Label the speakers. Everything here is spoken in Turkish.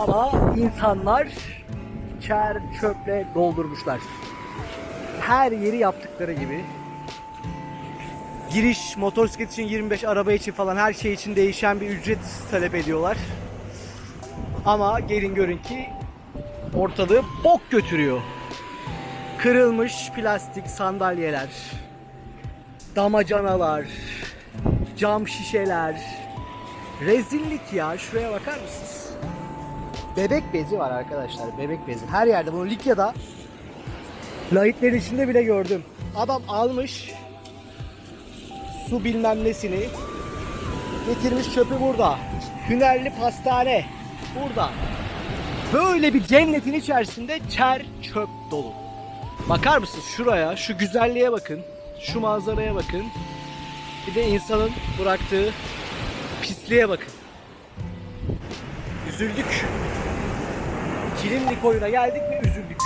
Speaker 1: Ama insanlar çer çöple doldurmuşlar. Her yeri yaptıkları gibi. Giriş motosiklet için 25 araba için falan her şey için değişen bir ücret talep ediyorlar. Ama gelin görün ki ortalığı bok götürüyor. Kırılmış plastik sandalyeler, damacanalar, cam şişeler. Rezillik ya. Şuraya bakar mısınız? Bebek bezi var arkadaşlar. Bebek bezi. Her yerde. Bunu Likya'da lahitlerin içinde bile gördüm. Adam almış su bilmem nesini getirmiş çöpü burada. Hünerli pastane burada. Böyle bir cennetin içerisinde çer çöp dolu. Bakar mısınız şuraya, şu güzelliğe bakın. Şu manzaraya bakın. Bir de insanın bıraktığı pisliğe bakın. Üzüldük. Kilimli koyuna geldik ve üzüldük.